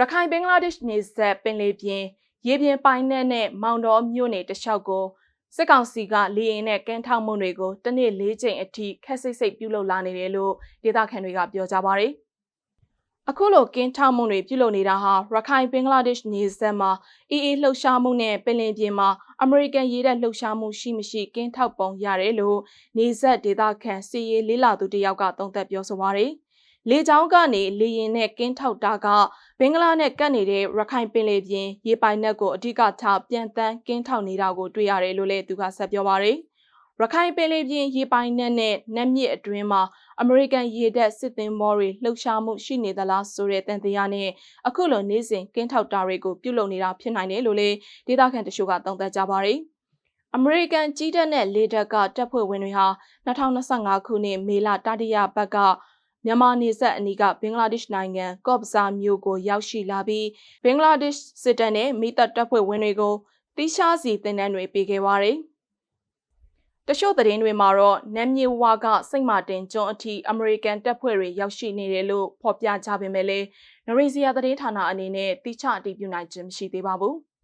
ရခိုင်ဘင်္ဂလားဒေ့ရှ်နယ်စပ်ပင်လယ်ပြင်ရေပြင်ပိုင်နက်နဲ့မောင်တော်မြို့နယ်တလျှောက်ကိုစစ်ကောင်စီကလေရင်နဲ့ကင်းထောက်မှုတွေကိုတစ်နေ့၄ချိန်အထိခက်စိတ်စိတ်ပြုလုပ်လာနေတယ်လို့ဒေသခံတွေကပြောကြပါရယ်အခုလိုကင်းထောက်မှုတွေပြုလုပ်နေတာဟာရခိုင်ဘင်္ဂလားဒေ့ရှ်နယ်စပ်မှာအေးအေးလှုပ်ရှားမှုနဲ့ပင်လယ်ပြင်မှာအမေရိကန်ရေးတဲ့လှုပ်ရှားမှုရှိမရှိကင်းထောက်ပုံရတယ်လို့နေဆက်ဒေသခံစီရေးလေးလာသူတယောက်ကသုံးသပ်ပြောဆိုပါရယ် လေကြောင်းကနေလေရင်နဲ့ကင်းထောက်တာကဘင်္ဂလားနဲ့ကပ်နေတဲ့ရခိုင်ပင်လယ်ပြင်ရေပိုင်နက်ကိုအဓိကထားပြန်တန်းကင်းထောက်နေတာကိုတွေ့ရတယ်လို့လည်းသူကဆက်ပြောပါရယ်ရခိုင်ပင်လယ်ပြင်ရေပိုင်နက်နဲ့နက်မြစ်အတွင်းမှာအမေရိကန်ရေတပ်စစ်သင်္ဘောတွေလှုပ်ရှားမှုရှိနေသလားဆိုတဲ့တန်တရားနဲ့အခုလိုနေစဉ်ကင်းထောက်တာတွေကိုပြုလုပ်နေတာဖြစ်နိုင်တယ်လို့လည်းဒေသခံတချို့ကသုံးသပ်ကြပါရယ်အမေရိကန်ကြီးတပ်နဲ့လေတပ်ကတပ်ဖွဲ့ဝင်တွေဟာ2025ခုနှစ်မေလတတိယပတ်က မြန်မာနေဆက်အနီးကဘင်္ဂလားဒေ့ရှ်နိုင်ငံကော့ဘဇာမြို့ကိုရောက်ရှိလာပြီးဘင်္ဂလားဒေ့ရှ်စစ်တပ်နဲ့မိသက်တပ်ဖွဲ့ဝင်တွေကိုတိရှားစီတင်တန်းတွေပေးခဲ့ပါတယ်။တချို့သတင်းတွေမှာတော့နမ်မြေဝါကစိတ်မာတင်ကျွန်းအထိအမေရိကန်တပ်ဖွဲ့တွေရောက်ရှိနေတယ်လို့ဖော်ပြကြပေမဲ့လည်းနရီဇီယာသတင်းဌာနအနေနဲ့တိကျအတည်ပြုနိုင်ခြင်းမရှိသေးပါဘူး။